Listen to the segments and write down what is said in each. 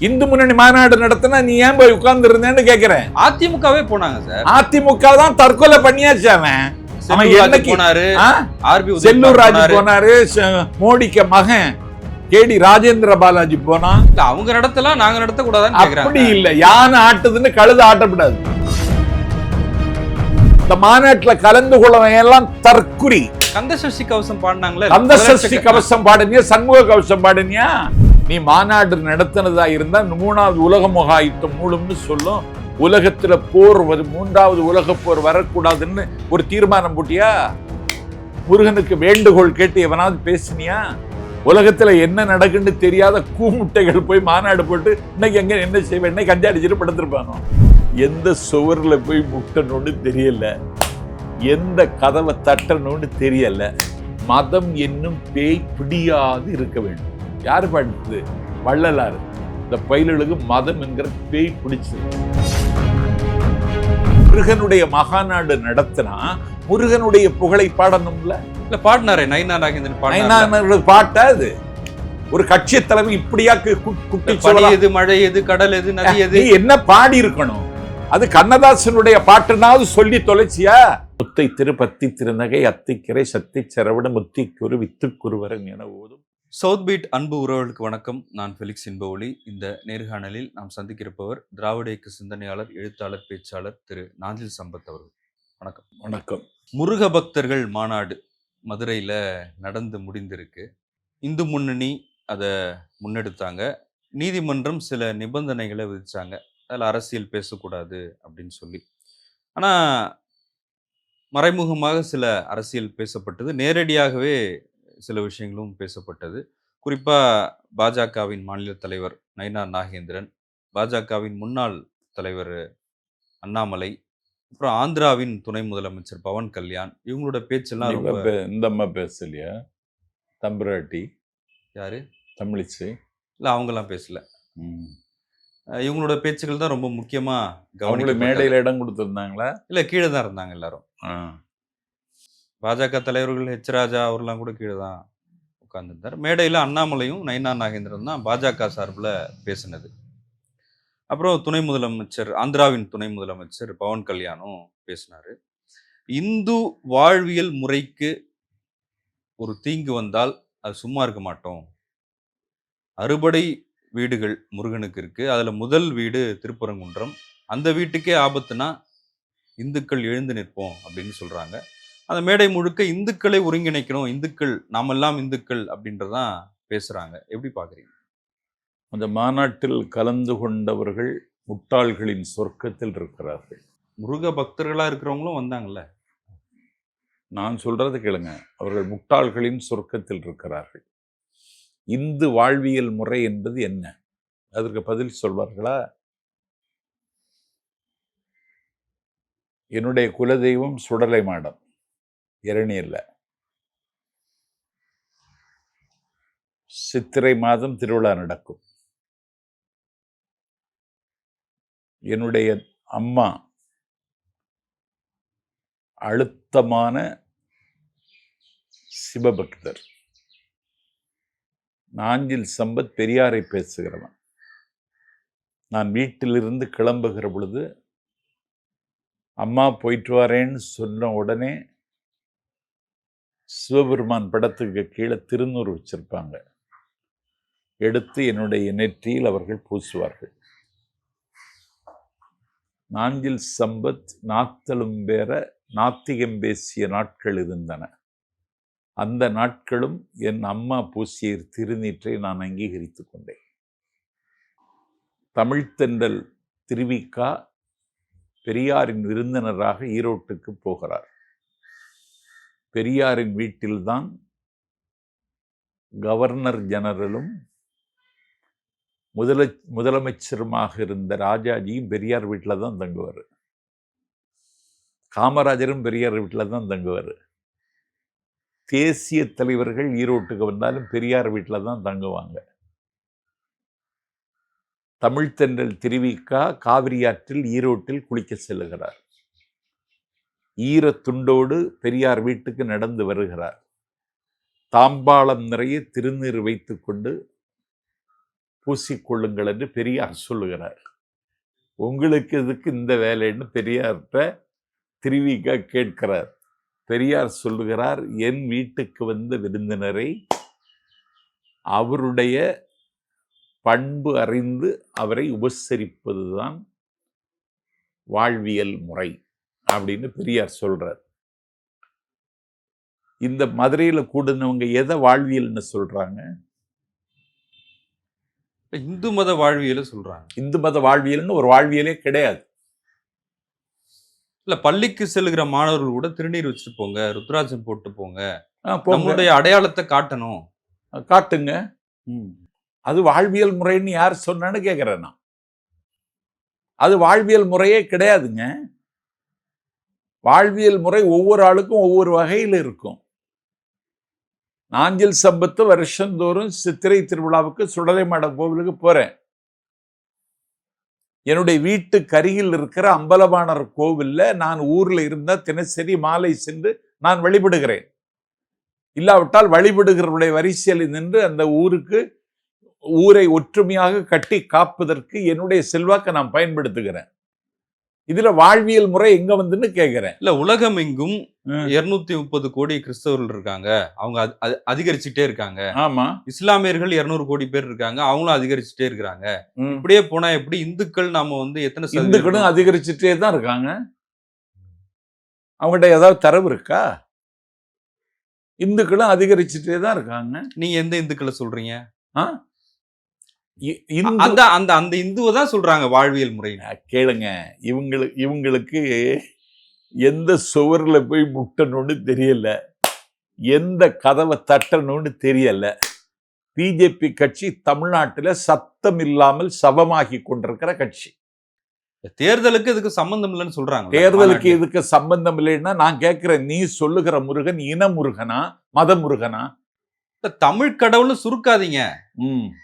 இந்து முன்னணி மாநாடு நடத்தினா நீ ஏன் போய் உட்கார்ந்து இருந்தேன்னு கேக்குறேன். அதிமுகவே போனாங்க சார். அதிமுக தான் தற்கொலை பண்ணியாச்சு அவன். செல்லூர் ராஜு போனாரு மோடிக்கு மகன் கேடி ராஜேந்திர பாலாஜி போனா அவங்க நடத்தலாம் நாங்க நடத்த கூடாதான்னு அப்படி இல்ல யானை ஆட்டுதுன்னு கழுத ஆட்டக்கூடாது இந்த மாநாட்டுல கலந்து கொள்ளவன் எல்லாம் தற்குறி. கந்த சஷ்டி கவசம் பாடினாங்களே அந்த சஷ்டி கவசம் பாடுனியா சண்முக கவசம் பாடுனியா? நீ மாநாடு நடத்தினதா இருந்தால் மூணாவது உலக முகாயுத்தம் மூலம்னு சொல்லும். உலகத்துல போர் வரும் மூன்றாவது உலக போர் வரக்கூடாதுன்னு ஒரு தீர்மானம் போட்டியா? முருகனுக்கு வேண்டுகோள் கேட்டு எவனாவது பேசினியா? உலகத்துல என்ன நடக்குன்னு தெரியாத கூமுட்டைகள் போய் மாநாடு போட்டு இன்னைக்கு எங்க என்ன செய்வேன்? இன்னைக்கு கஞ்சா அடிச்சுட்டு படுத்திருப்பானோ? எந்த சுவரில் போய் முட்டணும்னு தெரியல. எந்த கதவை தட்டணும்னு தெரியல. மதம் என்னும் பேய் பிடியாது இருக்க வேண்டும். யார் பாடுறது வள்ளலார். இந்த பயிலுக்கு மதம் என்கிற பேய் பிடிச்சது. முருகனுடைய மகாநாடு நடத்தினா முருகனுடைய புகழை பாடணும்ல? இல்ல பாடினாரே நைனா நாகேந்திரன் பாட்டா அது? ஒரு கட்சி தலைமை இப்படியா குட்டி எது மழை எது கடல் எது நதி எது? என்ன பாடி இருக்கணும் அது கண்ணதாசனுடைய பாட்டுனாவது சொல்லி தொலைச்சியா? முத்தை திருப்பத்தி திருநகை அத்திக்கரை சத்தி செரவட முத்திக்குரு வித்துக்குருவரன் என ஓதும் சவுத் பீட் அன்பு உறவுகளுக்கு வணக்கம். நான் ஃபெலிக்ஸ் இன்பஒளி இந்த நேர்காணலில் நாம் சந்திக்கிறப்பவர் திராவிட இயக்க சிந்தனையாளர் எழுத்தாளர் பேச்சாளர் திரு நாஞ்சில் சம்பத் அவர்கள். வணக்கம். வணக்கம். முருக பக்தர்கள் மாநாடு மதுரையில் நடந்து முடிந்திருக்கு. இந்து முன்னணி அதை முன்னெடுத்தாங்க. நீதிமன்றம் சில நிபந்தனைகளை விதிச்சாங்க. அதில் அரசியல் பேசக்கூடாது அப்படின்னு சொல்லி. ஆனால் மறைமுகமாக சில அரசியல் பேசப்பட்டது. நேரடியாகவே சில விஷயங்களும் பேசப்பட்டது. குறிப்பாக பாஜகவின் மாநில தலைவர் நயினா நாகேந்திரன் பாஜகவின் முன்னாள் தலைவர் அண்ணாமலை அப்புறம் ஆந்திராவின் துணை முதலமைச்சர் பவன் கல்யாண் இவங்களோட பேச்செல்லாம் ரொம்ப இந்த அம்மா பேசலையா? தம்பராட்டி யாரு? தமிழிசை. இல்லை அவங்கெல்லாம் பேசல. இவங்களோட பேச்சுக்கள் தான் ரொம்ப முக்கியமா அவங்களுக்கு கவனிக்கப்பட்டது மேடையில இடம் கொடுத்திருந்தாங்களா? இல்ல கீழே தான் இருந்தாங்க எல்லாரும். பாஜக தலைவர்கள் ஹெச் ராஜா அவர்லாம் கூட கீழே தான் உட்காந்துருந்தார் மேடையில் அண்ணாமலையும் நயனா நாகேந்திரன் தான் பாஜக சார்பில் பேசினது. அப்புறம் துணை முதலமைச்சர் ஆந்திராவின் துணை முதலமைச்சர் பவன் கல்யாணும் பேசினார். இந்து வாழ்வியல் முறைக்கு ஒரு தீங்கு வந்தால் அது சும்மா இருக்க மாட்டோம். அறுபடை வீடுகள் முருகனுக்கு இருக்குது அதில் முதல் வீடு திருப்பரங்குன்றம். அந்த வீட்டுக்கே ஆபத்துனா இந்துக்கள் எழுந்து நிற்போம் அப்படின்னு சொல்கிறாங்க அந்த மேடை முழுக்க இந்துக்களை ஒருங்கிணைக்கணும். இந்துக்கள் நாமெல்லாம் இந்துக்கள் அப்படின்றதான் பேசுறாங்க. எப்படி பாக்குறீங்க அந்த மாநாட்டில் கலந்து கொண்டவர்கள் முட்டாள்களின் சொர்க்கத்தில் இருக்கிறார்கள். முருக பக்தர்களா இருக்கிறவங்களும் வந்தாங்கல்ல? நான் சொல்றது கேளுங்க. அவர்கள் முட்டாள்களின் சொர்க்கத்தில் இருக்கிறார்கள். இந்து வாழ்வியல் முறை என்பது என்ன? அதற்கு பதில் சொல்வார்களா? என்னுடைய குலதெய்வம் சுடலை மாடம். இளநீரில் சித்திரை மாதம் திருவிழா நடக்கும். என்னுடைய அம்மா அழுத்தமான சிவபக்தர். நாஞ்சில் சம்பத் பெரியாரை பேசுகிறவன். நான் வீட்டிலிருந்து கிளம்புகிற பொழுது அம்மா போயிட்டு வரேன்னு சொன்ன உடனே சிவபெருமான் படத்துக்கு கீழே திருநூறு வச்சிருப்பாங்க. எடுத்து என்னுடைய நெற்றியில் அவர்கள் பூசுவார்கள். நாஞ்சில் சம்பத் நாத்தலும் பேர நாத்திகம் பேசிய நாட்கள் இருந்தன. அந்த நாட்களும் என் அம்மா பூசிய திருநீற்றை நான் அங்கீகரித்து கொண்டேன். தமிழ்த்தென்றல் திருவிக்கா பெரியாரின் விருந்தினராக ஈரோட்டுக்கு போகிறார். பெரியாரின் வீட்டில்தான் கவர்னர் ஜெனரலும் முதல முதலமைச்சருமாக இருந்த ராஜாஜியும் பெரியார் வீட்டில் தான் தங்குவார். காமராஜரும் பெரியார் வீட்டில் தான் தங்குவார். தேசிய தலைவர்கள் ஈரோட்டுக்கு வந்தாலும் பெரியார் வீட்டில் தான் தங்குவாங்க தமிழ்த்தென்றல் திருவிக்கா காவிரி ஆற்றில் ஈரோட்டில் குளிக்க செல்லுகிறார். ஈரத் துண்டோடு பெரியார் வீட்டுக்கு நடந்து வருகிறார். தாம்பாளம் நிறைய திருநீர் வைத்துக்கொண்டு பூசிக்கொள்ளுங்கள் என்று பெரியார் சொல்லுகிறார். உங்களுக்கு எதுக்கு இந்த வேலைன்னு பெரியார்கிட்ட திருவிக கேட்கிறார். பெரியார் சொல்லுகிறார் என் வீட்டுக்கு வந்த விருந்தினரை அவருடைய பண்பு அறிந்து அவரை உபசரிப்பதுதான் வாழ்வியல் முறை. அப்படின்னு பெரியார் சொல்றார். இந்த மதுரையில கூடுனவங்க எதை வாழ்வியல்னு சொல்றாங்க? இப்ப இந்து மத வாழ்வியல சொல்றாங்க. இந்து மத வாழ்வியல்னு ஒரு வாழ்வியலே கிடையாது. இல்ல பள்ளிக்கு செல்லுகிற மாணவர்கள் கூட திருநீர் வச்சுட்டு போங்க ருத்ராட்சம் போட்டு போங்க. நம்மளுடைய அடையாளத்தை காட்டணும். காட்டுங்க. அது வாழ்வியல் முறைன்னு யார் சொன்னான்னு கேட்கிறேன் நான். அது வாழ்வியல் முறையே கிடையாதுங்க. வாழ்வியல் முறை ஒவ்வொரு ஆளுக்கும் ஒவ்வொரு வகையில் இருக்கும். நாஞ்சில் சம்பத்து வருஷந்தோறும் சித்திரை திருவிழாவுக்கு சுடலைமாட கோவிலுக்கு போறேன். என்னுடைய வீட்டுக்கு அருகில் இருக்கிற அம்பலவாணர் கோவிலில் நான் ஊரில் இருந்தால் தினசரி மாலை சென்று நான் வழிபடுகிறேன். இல்லாவிட்டால் வழிபடுகிறவருடைய வரிசையில் நின்று அந்த ஊருக்கு ஊரை ஒற்றுமையாக கட்டி காப்பதற்கு என்னுடைய செல்வாக்கை நான் பயன்படுத்துகிறேன். இதுல வாழ்வியல் முறை எங்க வந்துன்னு கேட்கிறேன் இல்ல உலகம் எங்கும். இருநூத்தி முப்பது கோடி கிறிஸ்தவர்கள் இருக்காங்க. அவங்க அதி- அதி- அதிகரிச்சுட்டே இருக்காங்க. ஆமா. இஸ்லாமியர்கள் இருநூறு கோடி பேர் இருக்காங்க. அவங்களும் அதிகரிச்சுட்டே இருக்கிறாங்க. இப்படியே போனா எப்படி இந்துக்கள் நாம வந்து எத்தனை இந்துக்களும் அதிகரிச்சுட்டே தான் இருக்காங்க. அவங்ககிட்ட ஏதாவது தரவு இருக்கா? இந்துக்களும் அதிகரிச்சுட்டே தான் இருக்காங்க. நீங்க எந்த இந்துக்களை சொல்றீங்க? ஆ? அந்த அந்த அந்த இந்துவை தான் சொல்றாங்க வாழ்வியல் முறை கேளுங்க. இவங்களுக்கு இவங்களுக்கு எந்த சுவர்ல போய் முட்டணும்னு தெரியல. எந்த கதவை தட்டணும்னு தெரியல. பிஜேபி கட்சி தமிழ்நாட்டுல சத்தம் இல்லாமல் சபமாகி கொண்டிருக்கிற கட்சி. தேர்தலுக்கு இதுக்கு சம்பந்தம் இல்லைன்னு சொல்றாங்க தேர்தலுக்கு இதுக்கு சம்பந்தம் இல்லைன்னா நான் கேட்கிறேன் நீ சொல்லுகிற முருகன் இன முருகனா மத முருகனா தமிழ் கடவுள்னு சுருக்காதீங்க.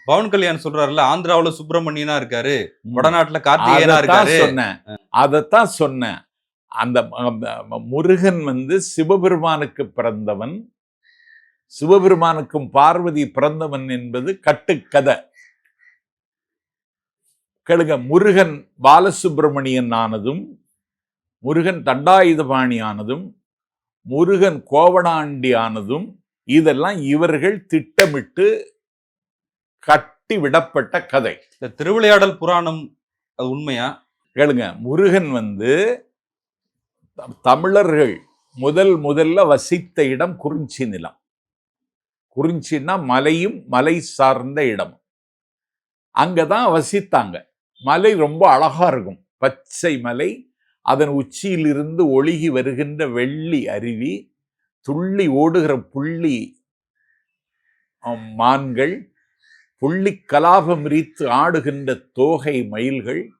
பவன் கல்யாண் சொல்றாருல்ல ஆந்திராவுல சுப்பிரமணியனா இருக்காரு. வடநாட்டுல கார்த்திகேயனா இருக்காரு. அதைத்தான் சொன்னேன். அந்த அந்த முருகன் வந்து சிவபெருமானுக்கு பிறந்தவன். சிவபெருமானுக்கும் பார்வதி பிறந்தவன் என்பது கட்டுக்கதை. கேளுங்க முருகன் பாலசுப்பிரமணியன் ஆனதும் முருகன் தண்டாயுதபாணி ஆனதும் முருகன் கோவணாண்டி ஆனதும் இதெல்லாம் இவர்கள் திட்டமிட்டு கட்டி விடப்பட்ட கதை. இந்த திருவிளையாடல் புராணம் அது உண்மையா? கேளுங்க முருகன் வந்து தமிழர்கள் முதல் முதல்ல வசித்த இடம் குறிஞ்சி நிலம். குறிஞ்சின்னா மலையும் மலை சார்ந்த இடம். அங்கதான் வசித்தாங்க. மலை ரொம்ப அழகா இருக்கும். பச்சை மலை அதன் உச்சியிலிருந்து ஒழுகி வருகின்ற வெள்ளி அருவி துள்ளி ஓடுகிற புள்ளி. மான்கள். புள்ளி கலாபம் விரித்து ஆடுகின்ற தோகை மயில்கள்.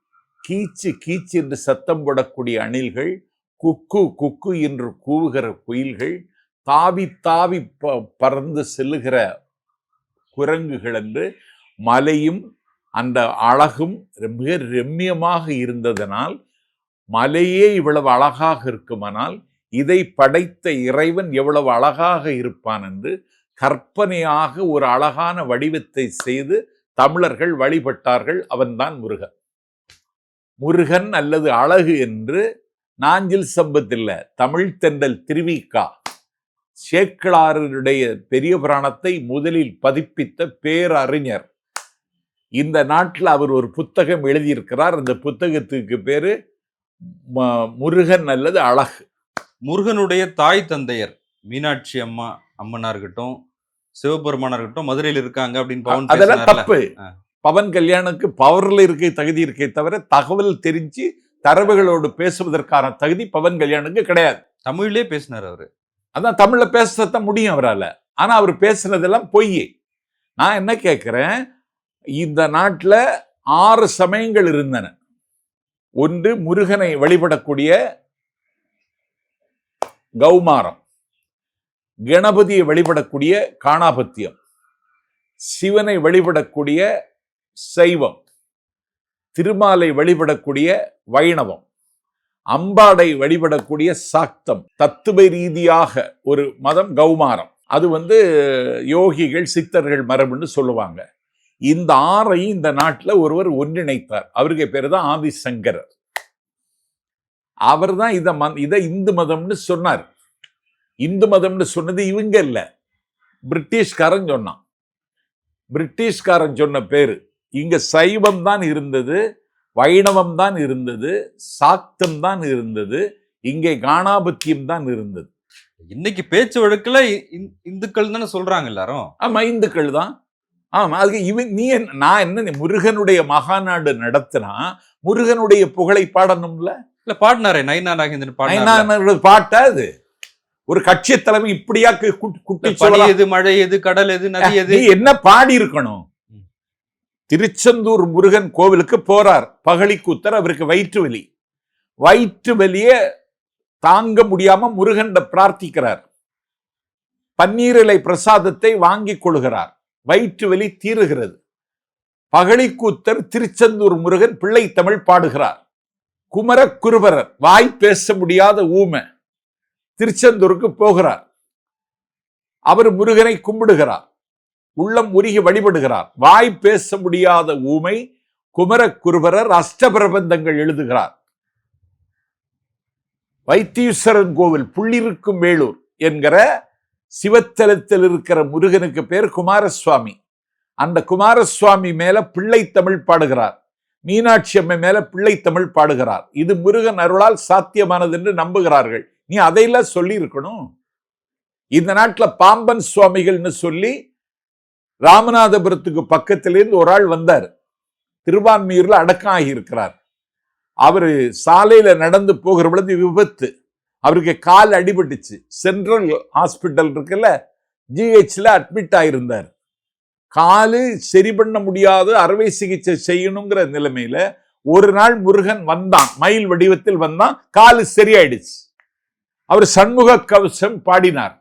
கீச்சு கீச்சு என்று சத்தம் போடக்கூடிய அணில்கள். குக்கு குக்கு என்று கூவுகிற குயில்கள். தாவி தாவி ப- பறந்து செல்லுகிற குரங்குகள் என்று மலையும் அந்த அழகும் மிக ரம்மியமாக இருந்ததனால் மலையே இவ்வளவு அழகாக இருக்குமானால் இதை படைத்த இறைவன் எவ்வளவு அழகாக இருப்பான் என்று கற்பனையாக ஒரு அழகான வடிவத்தை செய்து தமிழர்கள் வழிபட்டார்கள். அவன்தான் முருகன். முருகன் அல்லது அழகு என்று நாஞ்சில் சம்பத்தில் தமிழ் தென்றல் திருவிக்கா. சேக்கிழாரருடைய பெரிய புராணத்தை முதலில் பதிப்பித்த பேரறிஞர். இந்த நாட்டில் அவர் ஒரு புத்தகம் எழுதியிருக்கிறார். அந்த புத்தகத்துக்கு பேர் ம- முருகன் அல்லது அழகு. முருகனுடைய தாய் தந்தையர் மீனாட்சி அம்மா அம்மனா இருக்கட்டும் சிவபெருமானா இருக்கட்டும் மதுரையில் இருக்காங்க அப்படின்னு பவன் அதெல்லாம். தப்பு. பவன் கல்யாணுக்கு பவர்ல இருக்க தகுதி இருக்கே தவிர தகவல் தெரிஞ்சு தரவுகளோடு பேசுவதற்கான தகுதி பவன் கல்யாணுக்கு கிடையாது. தமிழ்லயே பேசினார் அவரு. அதான் தமிழ்ல பேசத்தான் முடியும் அவரால. ஆனா அவர் பேசுனதெல்லாம் பொய். நான் என்ன கேட்கிறேன் இந்த நாட்டுல ஆறு சமயங்கள் இருந்தன. ஒன்று முருகனை வழிபடக்கூடிய கௌமாரம். கணபதியை வழிபடக்கூடிய காணாபத்தியம். சிவனை வழிபடக்கூடிய சைவம். திருமாலை வழிபடக்கூடிய வைணவம். அம்பாடை வழிபடக்கூடிய சாக்தம். தத்துவ ரீதியாக ஒரு மதம் கௌமாரம். அது வந்து யோகிகள் சித்தர்கள் மரபுன்னு சொல்லுவாங்க. இந்த ஆறையும் இந்த நாட்டில் ஒருவர் ஒன்றிணைத்தார். அவருக்கு பேர் தான் ஆதிசங்கரர். அவர் தான் இதை ம- இதை இந்து மதம்னு சொன்னார். இந்து மதம்னு சொன்னது இவங்க இல்ல. பிரிட்டிஷ்காரன் சொன்னான். பிரிட்டிஷ்காரன் சொன்ன பேரு. இங்க சைவம் தான் இருந்தது வைணவம் தான் இருந்தது சாக்தம் தான் இருந்தது இங்கே காணாபத்தியம் தான் இருந்தது. இன்னைக்கு பேச்சு வழக்குல இந்துக்கள் தானே சொல்றாங்க எல்லாரும். ஆமா இந்துக்கள் தான். ஆமா அதுக்கு இவன் நீ என்ன- நான் என்ன முருகனுடைய மகாநாடு நடத்தினா முருகனுடைய புகழை பாடணும்ல? இல்ல பாடினாரே நைனா நாகேந்திரன் பாடினார் பாட்டா அது ஒரு கட்சி தலைமை இப்படியா குட்டி-? எது மழை எது கடல் எது நதி எது? என்ன பாடி இருக்கணும். திருச்செந்தூர் முருகன் கோவிலுக்கு போறார். பகழிக்கூத்தர் அவருக்கு வயிற்று வலி. வயிற்று வலிய தாங்க முடியாம முருகன் பிரார்த்திக்கிறார். பன்னீரிலை பிரசாதத்தை வாங்கிக் கொள்கிறார். வயிற்று வலி தீருகிறது. பகழிக்கூத்தர் திருச்செந்தூர் முருகன் பிள்ளை தமிழ் பாடுகிறார். குமரக்குருபரர் வாய் பேச முடியாத ஊமை. திருச்செந்தூருக்கு போகிறார். அவர் முருகனை கும்பிடுகிறார். உள்ளம் உருகி வழிபடுகிறார். வாய் பேச முடியாத ஊமை குமரக்குருபரர் அஷ்டபிரபந்தங்கள் எழுதுகிறார். வைத்தீஸ்வரன் கோவில் புள்ளிருக்கும் வேலூர் என்கிற சிவத்தலத்தில் இருக்கிற முருகனுக்கு பேர் குமாரசுவாமி. அந்த குமாரசுவாமி மேல பிள்ளை தமிழ் பாடுகிறார். மீனாட்சி அம்மை மேல பிள்ளை தமிழ் பாடுகிறார். இது முருகன் அருளால் சாத்தியமானது என்று நம்புகிறார்கள். நீ அதையெல்லாம் சொல்லி இருக்கணும் இந்த நாட்டில் பாம்பன் சுவாமிகள்னு சொல்லி ராமநாதபுரத்துக்கு பக்கத்திலேருந்து ஒரு ஆள் வந்தார். திருவான்மையூரில் அடக்கம் ஆகியிருக்கிறார். அவர் சாலையில் நடந்து போகிற பொழுது விபத்து. அவருக்கு கால் அடிபட்டுச்சு. சென்ட்ரல் ஹாஸ்பிட்டல் இருக்குல்ல ஜிஹெச்சில் அட்மிட் ஆகியிருந்தார் காலு சரி பண்ண முடியாது அறுவை சிகிச்சை செய்யணுங்கிற நிலைமையில ஒரு நாள் முருகன் வந்தான் மயில் வடிவத்தில் வந்தான் காலு சரியாயிடுச்சு. அவர் சண்முக கவசம் பாடினார்.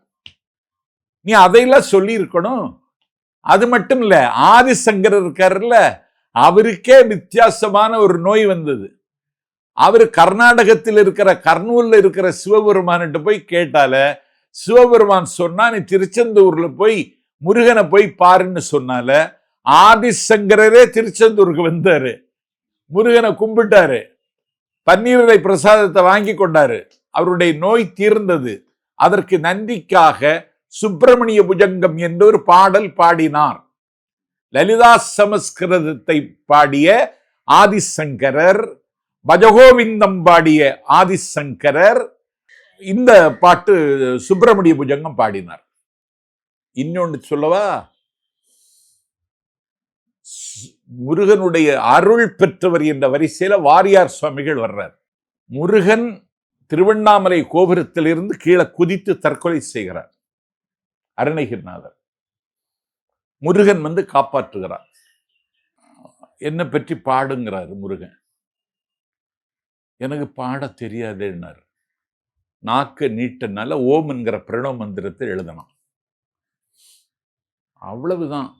நீ அதையெல்லாம் சொல்லியிருக்கணும். அது மட்டும் இல்ல ஆதிசங்கர் இருக்காருல்ல அவருக்கே வித்தியாசமான ஒரு நோய் வந்தது. அவர் கர்நாடகத்தில் இருக்கிற கர்னூலில் இருக்கிற சிவபெருமான்கிட்ட போய் கேட்டால சிவபெருமான் சொன்னா நீ திருச்செந்தூர்ல போய் முருகனை போய் பாருன்னு சொன்னால ஆதிசங்கரரே திருச்செந்தூருக்கு வந்தாரு. முருகனை கும்பிட்டாரு. பன்னீரலை பிரசாதத்தை வாங்கி கொண்டாரு. அவருடைய நோய் தீர்ந்தது. அதற்கு நன்றிக்காக சுப்பிரமணிய புஜங்கம் என்ற ஒரு பாடல் பாடினார். லலிதா சமஸ்கிருதத்தை பாடிய ஆதிசங்கரர் பஜகோவிந்தம் பாடிய ஆதிசங்கரர் இந்த பாட்டு சுப்பிரமணிய புஜங்கம் பாடினார். இன்னொன்னு சொல்லவா? முருகனுடைய அருள் பெற்றவர் என்ற வரிசையில வாரியார் சுவாமிகள் வர்றார். முருகன் திருவண்ணாமலை கோபுரத்திலிருந்து கீழே குதித்து தற்கொலை செய்கிறார். அருணகிரிநாதர். முருகன் வந்து காப்பாற்றுகிறார். என்னை பற்றி பாடுங்கிறார் முருகன். எனக்கு பாட தெரியாதுன்னார். நாக்க நீட்டனால ஓம் என்கிற பிரணவ மந்திரத்தை எழுதணும். அவ்வளவுதான்.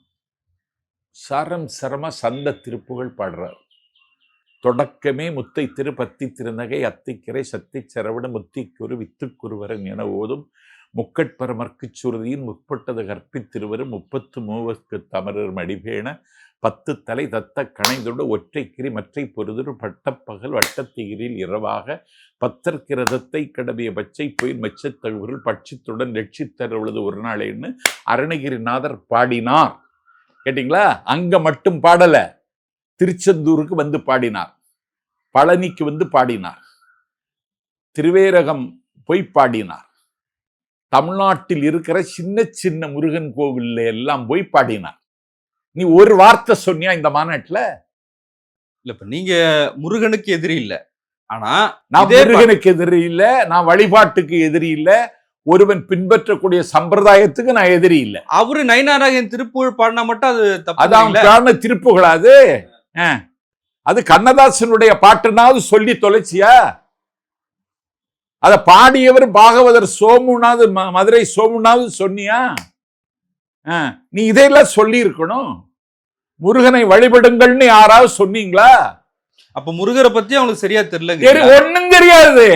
சரம் சரம சந்த திருப்புகள் பாடுறார். தொடக்கமே முத்தை திரு பத்தி திருநகை அத்திக்கரை சத்தி சரவண முத்திக்குரு வித்துக்குருவரன் என ஓதும். முக்கட்பரமர்க்குச் சுருதியின் முற்பட்டது கற்பித்திருவரும் முப்பத்து மூவர்க்கு தமரர் மடிபேண பத்து தலை தத்த கணைதொடு கிரி மற்றை பொருதுரு பட்டப்பகல் வட்டத்திகிரில் இரவாக பத்தற்கிரதத்தை கடவிய பச்சை பொய் மச்சத்தழுவுகள் பட்சித்துடன் லட்சித்தருளது ஒரு நாளேன்னு அருணகிரிநாதர் பாடினார். கேட்டிங்களா? அங்கே மட்டும் பாடலை. திருச்செந்தூருக்கு வந்து பாடினார். பழனிக்கு வந்து பாடினார். திருவேரகம் போய் பாடினார். தமிழ்நாட்டில் இருக்கிற சின்ன சின்ன முருகன் கோவிலில் எல்லாம் போய் பாடினார். நீ ஒரு வார்த்தை சொன்னியா இந்த மாநாட்டுல? இல்ல இப்ப நீங்க முருகனுக்கு எதிரி இல்ல. ஆனா நான் முருகனுக்கு எதிரி இல்ல நான் வழிபாட்டுக்கு எதிரி இல்ல ஒருவன் பின்பற்றக்கூடிய சம்பிரதாயத்துக்கு நான் எதிரி இல்ல. அவரு நாகேந்திரன் திருப்புகழ் பாடினா மட்டும் அது அதான் இல்ல பிராண திருப்புகளாது ஆ. அது கண்ணதாசனுடைய பாட்டுனாவது சொல்லி தொலைச்சியா? அத பாடியவர் பாகவதர் சோமுனாவது மதுரை சோமுனாவது சொன்னியா. நீ இதையெல்லாம் சொல்லி இருக்கணும் முருகனை வழிபடுங்கள்னு யாராவது சொன்னீங்களா? அப்ப முருகரை பத்தி அவங்களுக்கு சரியா சரி தெரியல ஒண்ணும் தெரியாது.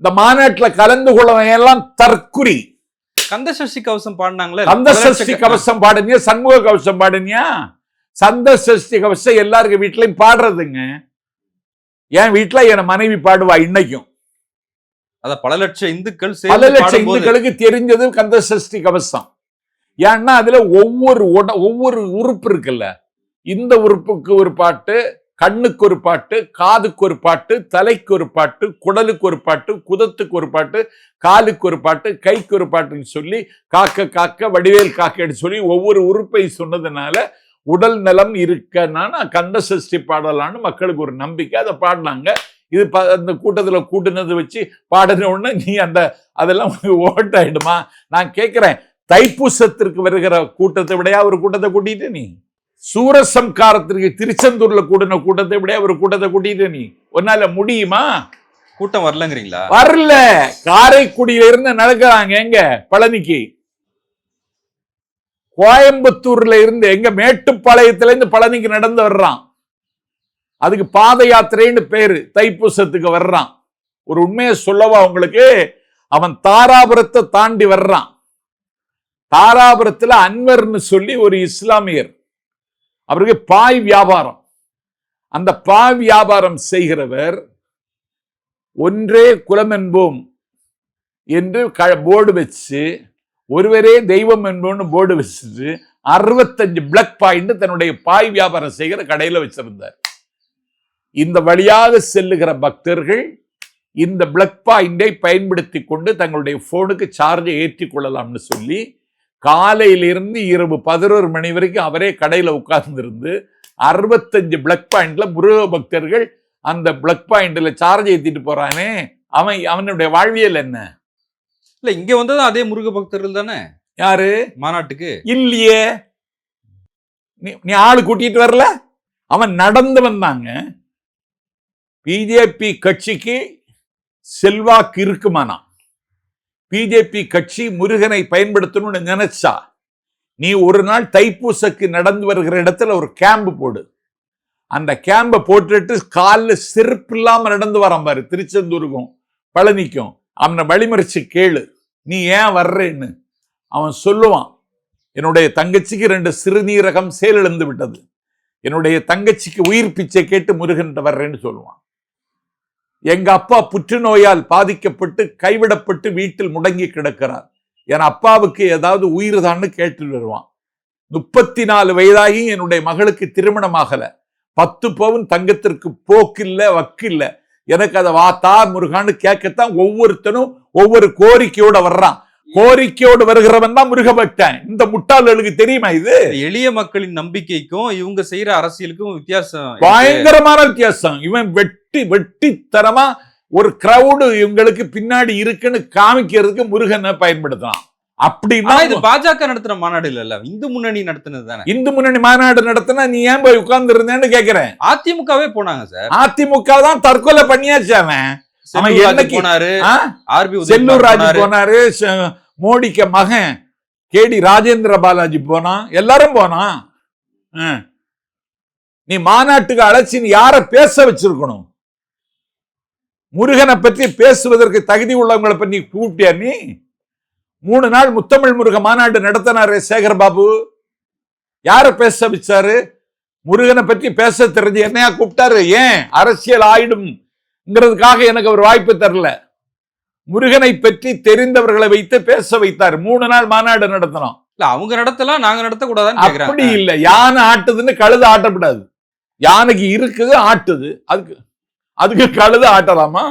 இந்த மாநாட்டுல கலந்து கொள்ளவன் எல்லாம் தற்குறி. கந்த சஷ்டி கவசம் பாடினாங்களே? கந்த சஷ்டி கவசம் பாடுனியா? சண்முக கவசம் பாடுனியா? சந்த சஷ்டி கவசம் எல்லாருக்கும் வீட்லயும் பாடுறதுங்க. என் வீட்டுல என் மனைவி பாடுவா இன்னைக்கும். அத பல லட்சம் இந்துக்கள் பல லட்சம் இந்துக்களுக்கு தெரிஞ்சது கந்த சஷ்டி கவசம். ஏன்னா அதுல ஒவ்வொரு உட ஒவ்வொரு உறுப்பு இருக்குல்ல. இந்த உறுப்புக்கு ஒரு பாட்டு கண்ணுக்கு ஒரு பாட்டு காதுக்கு ஒரு பாட்டு தலைக்கு ஒரு பாட்டு குடலுக்கு ஒரு பாட்டு குதத்துக்கு ஒரு பாட்டு காலுக்கு ஒரு பாட்டு கைக்கு ஒரு பாட்டுன்னு சொல்லி காக்க காக்க வடிவேல் காக்கன்னு சொல்லி ஒவ்வொரு உறுப்பை சொன்னதுனால உடல் நலம் இருக்கனான கந்த சஷ்டி பாடலான்னு மக்களுக்கு ஒரு நம்பிக்கை அதை பாடினாங்க. இது ப அந்த கூட்டத்தில் கூட்டினது வச்சு பாடின உடனே நீ அந்த அதெல்லாம் ஓட்டாயிடுமா? நான் கேட்குறேன் தைப்பூசத்திற்கு வருகிற கூட்டத்தை விடையா ஒரு கூட்டத்தை கூட்டிட்டு நீ? சூரசம்காரத்திற்கு திருச்செந்தூர்ல கூட்டின கூட்டத்தை விடையா ஒரு கூட்டத்தை கூட்டிட்டு நீ? உன்னால முடியுமா? கூட்டம் வரலங்கிறீங்களா? வரல. காரைக்குடியில இருந்து நடக்கிறாங்க எங்க? பழனிக்கு. கோயம்புத்தூர்ல இருந்து எங்க? மேட்டுப்பாளையத்துல இருந்து பழனிக்கு நடந்து வர்றான். அதுக்கு பாத யாத்திரைன்னு பேரு. தைப்பூசத்துக்கு வர்றான். ஒரு உண்மையை சொல்லவா உங்களுக்கு? அவன் தாராபுரத்தை தாண்டி வர்றான். தாராபுரத்தில் அன்வர்னு சொல்லி ஒரு இஸ்லாமியர். அவருக்கு பாய் வியாபாரம். அந்த பாய் வியாபாரம் செய்கிறவர் ஒன்றே குலம் என்போம் என்று க போர்டு வச்சு ஒருவரே தெய்வம் என்போம்னு போர்டு வச்சுட்டு அறுபத்தஞ்சு பிளக் பாயிண்ட் தன்னுடைய பாய் வியாபாரம் செய்கிற கடையில் வச்சிருந்தார். இந்த வழியாக செல்லுகிற பக்தர்கள் இந்த பிளக் பாயிண்டை பயன்படுத்தி கொண்டு தங்களுடைய போனுக்கு சார்ஜை ஏற்றி கொள்ளலாம்னு சொல்லி காலையிலிருந்து இரவு பதினோரு மணி வரைக்கும் அவரே கடையில உட்கார்ந்திருந்து அறுபத்தஞ்சு பிளக் பாயிண்ட்ல முருக பக்தர்கள் அந்த பிளக் பாயிண்ட்ல சார்ஜ் ஏத்திட்டு போறானே. அவன் அவனுடைய வாழ்வியல் என்ன? இல்ல இங்க வந்ததும் அதே முருக பக்தர்கள் தானே? யாரு? மாநாட்டுக்கு. இல்லையே. நீ நீ ஆளு கூட்டிட்டு வரல? அவன் நடந்து வந்தாங்க பிஜேபி கட்சிக்கு செல்வாக்கு இருக்குமானா பிஜேபி கட்சி முருகனை பயன்படுத்தணும்னு நினைச்சா நீ ஒரு நாள் தைப்பூசக்கு நடந்து வருகிற இடத்துல ஒரு கேம்ப் போடு. அந்த கேம்பை போட்டுட்டு காலில் செருப்பு இல்லாமல் நடந்து வரான் பாரு திருச்செந்தூருக்கும் பழனிக்கும். அவனை வழிமறிச்சு கேளு நீ ஏன் வர்றேன்னு. அவன் சொல்லுவான் என்னுடைய தங்கச்சிக்கு ரெண்டு சிறுநீரகம் செயலிழந்து விட்டது. என்னுடைய தங்கச்சிக்கு உயிர் பிச்சை கேட்டு முருகன் வர்றேன்னு சொல்லுவான். எங்க அப்பா புற்றுநோயால் பாதிக்கப்பட்டு கைவிடப்பட்டு வீட்டில் முடங்கி கிடக்கிறார். என் அப்பாவுக்கு ஏதாவது உயிர் தான்னு கேட்டு வருவான். முப்பத்தி நாலு வயதாகி என்னுடைய மகளுக்கு திருமணம் ஆகல. பத்து பவுன் தங்கத்திற்கு போக்கில்ல வக்கில்ல. எனக்கு அதை வாத்தா முருகான்னு கேட்கத்தான் ஒவ்வொருத்தனும் ஒவ்வொரு கோரிக்கையோட வர்றான். கோரிக்கையோடு வருகிறவன் தான் முருகபக்தன். இந்த முட்டாள்களுக்கு தெரியுமா இது? எளிய மக்களின் நம்பிக்கைக்கும் இவங்க செய்யற அரசியலுக்கும் வித்தியாசம். பயங்கரமான வித்தியாசம். இவன் வெட்டி வெட்டித்தனமா ஒரு கிரவுடு இவங்களுக்கு பின்னாடி இருக்குன்னு காமிக்கிறதுக்கு முருகனை பயன்படுத்தலாம் அப்படின்னா இது பாஜக நடத்துற மாநாடு இல்ல இந்து முன்னணி நடத்துனது தானே? இந்து முன்னணி மாநாடு நடத்தினா நீ ஏன் போய் உட்கார்ந்து இருந்தேன்னு கேக்குறேன். அதிமுகவே போனாங்க சார். அதிமுக தான் தற்கொலை பண்ணியாச்சு அவன். போனாரு செல்லூர் ராஜு போனாரு. மோடிக்கு மகன் கேடி ராஜேந்திர பாலாஜி போனான் எல்லாரும் போனான். நீ மாநாட்டுக்கு அழைச்சி நீ யார பேச வச்சிருக்கணும்? முருகனை பற்றி பேசுவதற்கு தகுதி உள்ளவங்களை பற்றி கூப்பிட்டியா நீ? மூணு நாள் முத்தமிழ் முருக மாநாடு நடத்தினாரு சேகர் பாபு யார பேச வச்சாரு? முருகனை பற்றி பேச தெரிஞ்சு என்னையா கூப்பிட்டாரு? ஏன்? அரசியல் ஆயிடும்ங்கிறதுக்காக எனக்கு ஒரு வாய்ப்பு தரல. முருகனை பற்றி தெரிந்தவர்களை வைத்து பேச வைத்தார். மூணு நாள் மாநாடு நடத்தினோம் இல்ல அவங்க நடத்தலாம் நாங்க நடத்த கூடாதான்னு அப்படி இல்ல. யானை ஆட்டுதுன்னு கழுது ஆட்டக்கூடாது யானைக்கு இருக்குது ஆட்டுது. அதுக்கு அதுக்கு கழுது ஆட்டலாமா?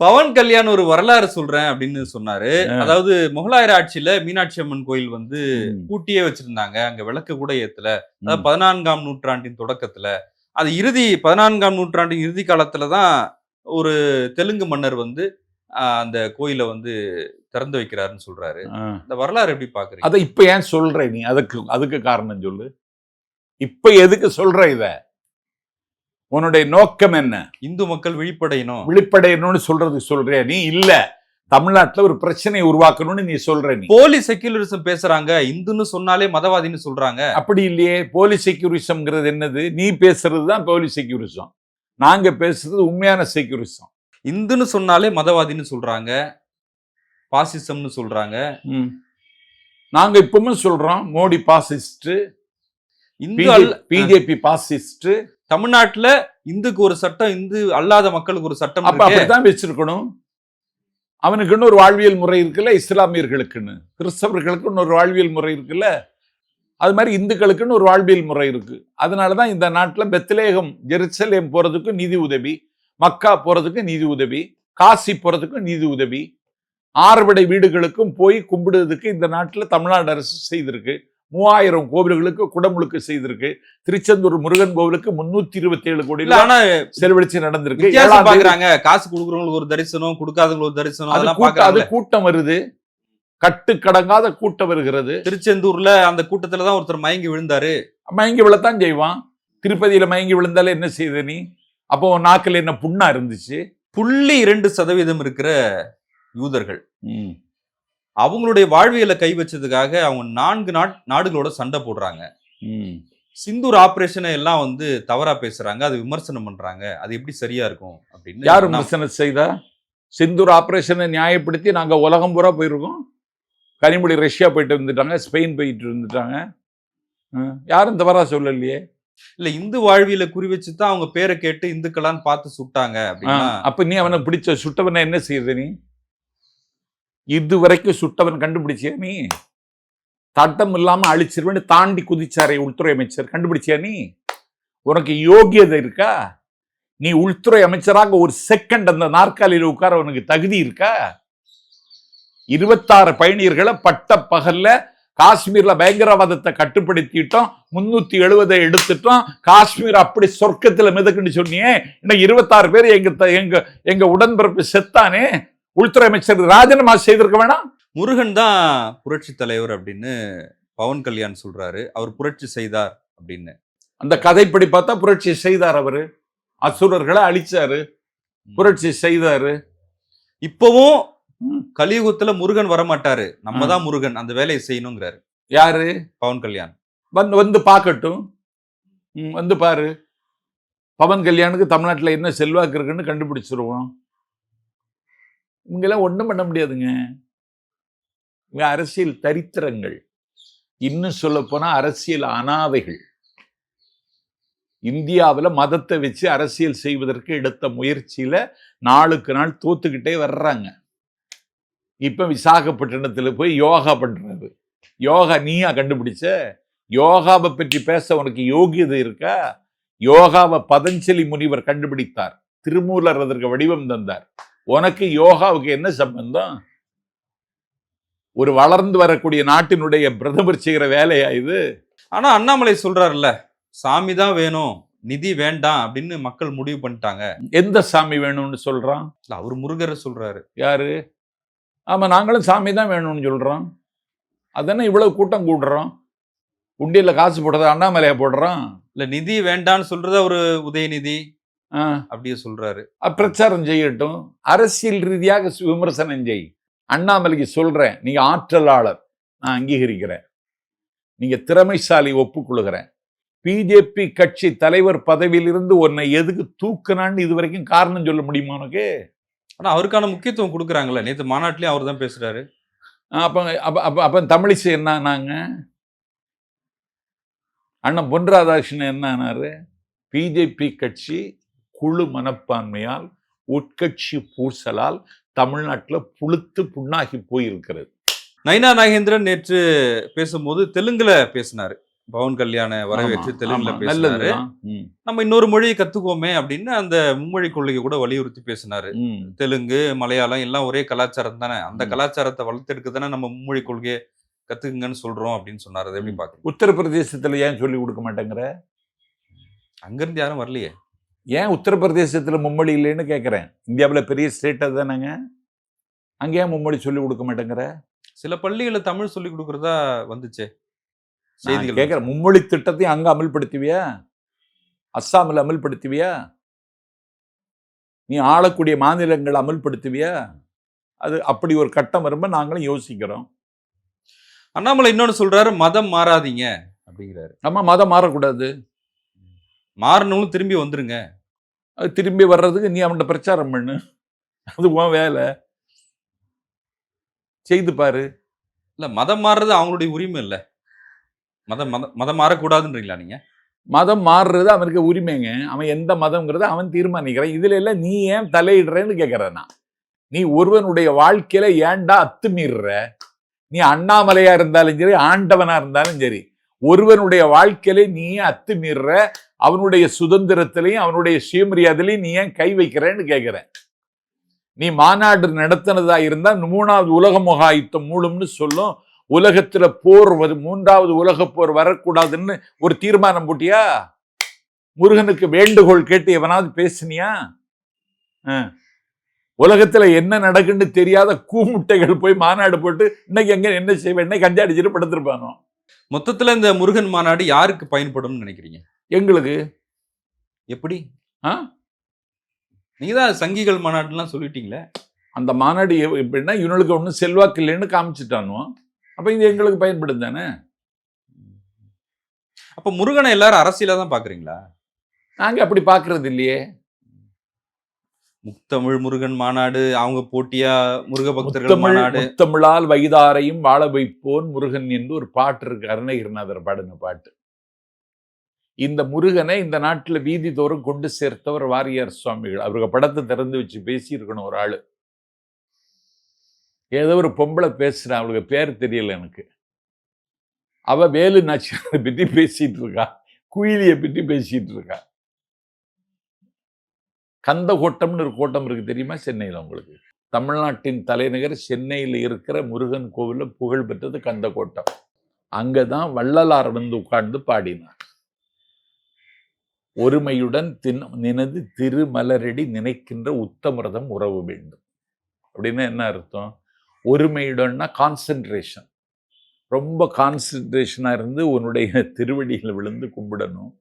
பவன் கல்யாண் ஒரு வரலாறு சொல்றேன் அப்படின்னு சொன்னாரு. அதாவது முகலாயர் ஆட்சியில மீனாட்சி அம்மன் கோயில் வந்து பூட்டியே வச்சிருந்தாங்க. அங்க விளக்கு கூட ஏத்தல. அதாவது பதினான்காம் நூற்றாண்டின் தொடக்கத்துல. அது இறுதி பதினான்காம் நூற்றாண்டின் இறுதி காலத்துல தான் ஒரு தெலுங்கு மன்னர் வந்து அந்த கோயிலை வந்து திறந்து வைக்கிறாருன்னு சொல்றாரு. ஆ. இந்த வரலாறு எப்படி பாக்குறீங்க? அதை இப்ப ஏன் சொல்ற நீ? அதுக்கு அதுக்கு காரணம் சொல்லு. இப்ப எதுக்கு சொல்ற இத? உன்னுடைய நோக்கம் என்ன? இந்து மக்கள் விழிப்படையணும். விழிப்படையணும்னு சொல்றது சொல்றியா நீ? இல்ல. தமிழ்நாட்டுல ஒரு பிரச்சனையை உருவாக்கணும்னு நீ சொல்ற நீ. போலி செக்யூலரிசம் பேசுறாங்க. இந்துன்னு சொன்னாலே மதவாதின்னு சொல்றாங்க. அப்படி இல்லையே. போலி செக்யூரிசம்ங்கிறது என்னது? நீ பேசுறது தான் போலி செக்யூரிசம் நாங்க பேசுறது உண்மையான செக்யூரிசம் இந்துன்னு சொன்னாலே மதவாதின்னு சொல்றாங்க. பாசிசம்னு சொல்றாங்க. நாங்க இப்பவும் சொல்றோம் மோடி பாசிஸ்ட் பிஜேபி பாசிஸ்ட். தமிழ்நாட்டுல இந்துக்கு ஒரு சட்டம் இந்து அல்லாத மக்களுக்கு ஒரு சட்டம் அப்ப இருக்கே. அப்படித்தான் வச்சிருக்கணும். அவனுக்குன்னு ஒரு வாழ்வியல் முறை இருக்குல்ல இஸ்லாமியர்களுக்குன்னு. கிறிஸ்தவர்களுக்குன்னு ஒரு வாழ்வியல் முறை இருக்குல்ல. அது மாதிரி இந்துக்களுக்குன்னு ஒரு வாழ்வியல் முறை இருக்கு. அதனாலதான் இந்த நாட்டுல பெத்லேகம் ஜெருசலேம் போறதுக்கு நிதி உதவி மக்கா போறதுக்கு நிதி உதவி காசி போறதுக்கு நிதி உதவி ஆறுபடை வீடுகளுக்கும் போய் கும்பிடுறதுக்கு இந்த நாட்டுல தமிழ்நாடு அரசு செய்திருக்கு. மூவாயிரம் கோவில்களுக்கு குடமுழுக்கு செய்திருக்கு. திருச்செந்தூர் முருகன் கோவிலுக்கு முன்னூத்தி இருபத்தி ஏழு கோடி செலவழிச்சு நடந்திருக்கு. காசு கொடுக்குறவங்களுக்கு ஒரு தரிசனம் கொடுக்காதவங்களுக்கு ஒரு தரிசனம் அது கூட்டம் வருது. கட்டுக்கடங்காத கூட்டம் வருகிறது. திருச்செந்தூர்ல அந்த கூட்டத்துல தான் ஒருத்தர் மயங்கி விழுந்தாரு. மயங்கி விழத்தான் செய்வான். திருப்பதியில மயங்கி விழுந்தாலே என்ன செய்த நீ? அப்போ நாக்குல என்ன புண்ணா இருந்துச்சு? புள்ளி இரண்டு சதவீதம் இருக்கிற யூதர்கள். அவங்களுடைய வாழ்வியலை கை வச்சதுக்காக அவங்க நான்கு நாட் நாடுகளோட சண்டை போடுறாங்க. சிந்தூர் ஆபரேஷனை எல்லாம் வந்து தவறா பேசுறாங்க. அது விமர்சனம் பண்றாங்க. அது எப்படி சரியா இருக்கும் அப்படின்னு யார் விமர்சனம் செய்தா? சிந்தூர் ஆபரேஷனை நியாயப்படுத்தி நாங்க உலகம் பூரா போயிருக்கோம். கனிமொழி ரஷ்யா போயிட்டு வந்துட்டாங்க ஸ்பெயின் போயிட்டு இருந்துட்டாங்க யாரும் தவறா சொல்லலையே. இல்ல இந்து வாழ்வியல குறி வச்சு தான் அவங்க பேரை கேட்டு இந்துக்களான்னு பார்த்து சுட்டாங்க அப்ப நீ அவனை பிடிச்ச சுட்டவனை என்ன செய்யுது நீ? இது வரைக்கும் சுட்டவன் கண்டுபிடிச்சியா நீ? தட்டம் இல்லாம அழிச்சிருவேன்னு தாண்டி குதிச்சாரே உள்துறை அமைச்சர். கண்டுபிடிச்சியா நீ? உனக்கு யோகியதை இருக்கா? நீ உள்துறை அமைச்சராக ஒரு செகண்ட் அந்த நாற்காலியில் உட்கார உனக்கு தகுதி இருக்கா? இருபத்தாறு பயணியர்களை பட்ட பகல்ல காஷ்மீர்ல பயங்கரவாதத்தை கட்டுப்படுத்திட்டோம். முன்னூத்தி எழுபதை எடுத்துட்டோம். காஷ்மீர் அப்படி சொர்க்கத்துல மிதக்குன்னு சொன்னியே இன்னும் இருபத்தாறு பேர் எங்க எங்க எங்க உடன்பிறப்பு செத்தானே? உள்துறை அமைச்சர் ராஜினாமா செய்திருக்க வேணாம். முருகன் தான் புரட்சி தலைவர் அப்படின்னு பவன் கல்யாண் சொல்றாரு. அவர் புரட்சி செய்தார் அப்படின்னு. அந்த கதைப்படி பார்த்தா புரட்சி செய்தார் அவரு. அசுரர்களை அழிச்சாரு. புரட்சி செய்தாரு. இப்பவும். கலியுகத்துல முருகன் வரமாட்டாரு. நம்ம. தான் முருகன் அந்த வேலையை செய்யணுங்கிறாரு. யாரு? பவன் கல்யாண். வந்து வந்து பார்க்கட்டும். வந்து பாரு. பவன் கல்யாணுக்கு தமிழ்நாட்டுல என்ன செல்வாக்கு இருக்குன்னு கண்டுபிடிச்சிருவோம். இவங்கெல்லாம் ஒண்ணும் பண்ண முடியாதுங்க. இவங்க அரசியல் தரித்திரங்கள். இன்னும் சொல்ல போனா அரசியல் அனாதைகள். இந்தியாவுல மதத்தை வச்சு அரசியல் செய்வதற்கு எடுத்த முயற்சியில நாளுக்கு நாள் தோத்துக்கிட்டே வர்றாங்க. இப்ப விசாகப்பட்டினத்துல போய் யோகா பண்றது. யோகா நீயா கண்டுபிடிச்ச? யோகாவை பற்றி பேச உனக்கு யோகியதை இருக்கா? யோகாவை பதஞ்சலி முனிவர் கண்டுபிடித்தார். திருமூலர் அதற்கு வடிவம் தந்தார். உனக்கு யோகாவுக்கு என்ன சம்பந்தம்? ஒரு வளர்ந்து வரக்கூடிய நாட்டினுடைய பிரதமர் செய்கிற வேலையா இது? ஆனா அண்ணாமலை சொல்றாருல்ல சாமி தான் வேணும் நிதி வேண்டாம் அப்படின்னு மக்கள் முடிவு பண்ணிட்டாங்க. எந்த சாமி வேணும்னு சொல்றான்? அவர் முருகரை சொல்றாரு. யாரு? ஆமா நாங்களும் சாமி தான் வேணும்னு சொல்றோம். அதானே இவ்வளவு கூட்டம் கூடுறோம்? உண்டியல்ல காசு போடுறத அண்ணாமலையா போடுறோம்? இல்ல நிதி வேண்டான்னு சொல்றது அவரு உதயநிதி ஆ. அப்படியே சொல்றாரு. அஹ் பிரச்சாரம் செய்யட்டும். அரசியல் ரீதியாக விமர்சனம் செய். அண்ணாமலைக்கு சொல்றேன் நீங்க ஆற்றலாளர். நான் அங்கீகரிக்கிறேன். நீங்க திறமைசாலி ஒப்புக்கொள்கிறேன் பிஜேபி கட்சி தலைவர் பதவியிலிருந்து உன்னை எதுக்கு தூக்குனான்னு இது வரைக்கும் காரணம் சொல்ல முடியுமா உனக்கு? ஆனா அவருக்கான முக்கியத்துவம் கொடுக்குறாங்கல்ல. நேத்து மாநாட்டிலயும் அவர் தான் பேசுறாரு. அஹ் அப்ப அப்ப அப்ப அப்ப தமிழிசை என்ன ஆனாங்க? அண்ணன் பொன் ராதாகிருஷ்ணன் என்ன ஆனாரு? பிஜேபி கட்சி குழு மனப்பான்மையால் உட்கட்சி பூசலால் தமிழ்நாட்டுல புழுத்து புண்ணாகி போயிருக்கிறது. நைனா நாகேந்திரன் நேற்று பேசும்போது தெலுங்குல பேசினாரு. பவன் கல்யாண வரவேற்று தெலுங்குல பேசினாரு. நம்ம இன்னொரு மொழியை கத்துக்குவோமே அப்படின்னு அந்த மும்மொழி கொள்கையை கூட வலியுறுத்தி பேசினாரு. தெலுங்கு மலையாளம் எல்லாம் ஒரே கலாச்சாரம் தானே. அந்த. கலாச்சாரத்தை வளர்த்தெடுக்க தானே நம்ம மும்மொழி கொள்கையை கத்துக்குங்கன்னு சொல்றோம் அப்படின்னு சொன்னாரு அதை எப்படி. பாக்குறீங்க உத்தரப்பிரதேசத்துல ஏன் சொல்லி கொடுக்க மாட்டேங்கிற? அங்கிருந்து யாரும் வரலையே. ஏன் உத்தரப்பிரதேசத்துல மும்மொழி இல்லைன்னு கேட்கிறேன் இந்தியாவுல பெரிய ஸ்டேட் அதுதானங்க. அங்க ஏன் மும்மொழி சொல்லி கொடுக்க மாட்டேங்கிற? சில பள்ளிகளை தமிழ் சொல்லி கொடுக்கறதா வந்துச்சே. செய்திகள் கேட்கிறேன் மும்மொழி திட்டத்தையும் அங்க அமல்படுத்துவியா? அஸ்ஸாமில் அமல்படுத்துவியா? நீ ஆளக்கூடிய மாநிலங்கள் அமல்படுத்துவியா? அது அப்படி ஒரு கட்டம் வரும்போது நாங்களும் யோசிக்கிறோம். அண்ணாமலை இன்னொன்னு சொல்றாரு மதம் மாறாதீங்க அப்படிங்கிறாரு. ஆமா மதம் மாறக்கூடாது. மாறணும்னு திரும்பி வந்துருங்க. அது திரும்பி வர்றதுக்கு நீ அவன்கிட்ட பிரச்சாரம் பண்ணு. அது உன் வேலை. செய்து பாரு. இல்ல மதம் மாறுறது அவங்களுடைய உரிமை இல்ல. மதம் மதம் மதம் மாறக்கூடாதுன்றீங்களா நீங்க? மதம் மாறுறது அவனுக்கு உரிமைங்க. அவன் எந்த மதம்ங்கிறத அவன் தீர்மானிக்கிறான். இதுல எல்லாம் நீ ஏன் தலையிடுறேன்னு கேட்கறேன் நான். நீ ஒருவனுடைய வாழ்க்கையில ஏன்டா அத்துமீறுற? நீ அண்ணாமலையா இருந்தாலும் சரி ஆண்டவனா இருந்தாலும் சரி ஒருவனுடைய வாழ்க்கையில நீ ஏன் அத்துமீறுற? அவனுடைய சுதந்திரத்திலையும் அவனுடைய சுயமரியாதையிலையும் நீ ஏன் கை வைக்கிறேன்னு கேட்கிறேன் நீ மாநாடு நடத்தினதா இருந்தா மூணாவது உலக முகாயுத்தம் மூலம்னு சொல்லும் உலகத்துல போர் மூன்றாவது உலக போர் வரக்கூடாதுன்னு ஒரு தீர்மானம் போட்டியா? முருகனுக்கு வேண்டுகோள் கேட்டு எவனாவது பேசுனியா. உலகத்துல என்ன நடக்குன்னு தெரியாத கூமுட்டைகள் போய் மாநாடு போட்டு இன்னைக்கு எங்க என்ன செய்வேன்? இன்னைக்கு கஞ்சா அடிச்சுட்டு படுத்திருப்பானோ? மொத்தத்துல இந்த முருகன் மாநாடு யாருக்கு பயன்படும்னு நினைக்கிறீங்க? எங்களுக்கு. எப்படி? ஆ? நீங்க தான் சங்கிகள் மாநாடுலாம் சொல்லிட்டீங்களே? அந்த மாநாடு எப்படின்னா இவனுக்கு ஒன்றும் செல்வாக்கு இல்லைன்னு காமிச்சிட்டானோ அப்ப இது எங்களுக்கு பயன்படும் தானே? அப்ப முருகனை எல்லாரும் அரசியலா தான் பாக்குறீங்களா? நாங்க அப்படி பாக்குறது இல்லையே. முத்தமிழ் முருகன் மாநாடு அவங்க போட்டியா முருக பக்தர்கள் மாநாடு? முத்தமிழால் வைதாரையும் வாழ வைப்போன் முருகன் என்று ஒரு பாட்டு இருக்கு. அருணகிரிநாதர் பாடின பாட்டு. இந்த முருகனை இந்த நாட்டுல வீதி தோறும் கொண்டு சேர்த்தவர் வாரியார் சுவாமிகள். அவருக்கு படத்தை திறந்து வச்சு பேசி இருக்கணும் ஒரு ஆளு. ஏதோ ஒரு பொம்பளை பேசுகிறேன் அவளுக்கு பேர் தெரியல எனக்கு. அவள் வேலு நாச்சியாரை பற்றி பேசிட்டு இருக்கா. குயிலியை பற்றி பேசிட்டு இருக்கா. கந்த கோட்டம்னு ஒரு கோட்டம் இருக்கு தெரியுமா சென்னையில் உங்களுக்கு? தமிழ்நாட்டின் தலைநகர் சென்னையில் இருக்கிற முருகன் கோவிலில் புகழ் பெற்றது கந்த கோட்டம். அங்கதான் வள்ளலார் வந்து உட்கார்ந்து பாடினார். ஒருமையுடன் தின் நினது திருமலரடி நினைக்கின்ற உத்தமிரதம் உறவு வேண்டும். அப்படின்னா என்ன அர்த்தம்? ஒருமையுடன்னா கான்சென்ட்ரேஷன் ரொம்ப கான்சென்ட்ரேஷனா இருந்து உன்னுடைய திருவடியில் விழுந்து கும்பிடணும்.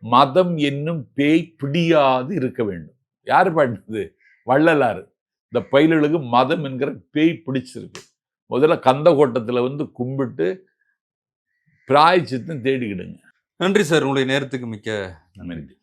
மதம் என்னும் பேய் பிடியாது இருக்க வேண்டும். யார் பாடினது? வள்ளலார். இந்த பயில்களுக்கு மதம் என்கிற பேய் பிடிச்சிருக்கு. முதல்ல கந்த கோட்டத்துல வந்து கும்பிட்டு பிராய்ச்சித்தம் தேடிக்கிடுங்க. நன்றி சார். உங்களுடைய நேரத்துக்கு மிக்க நன்றி.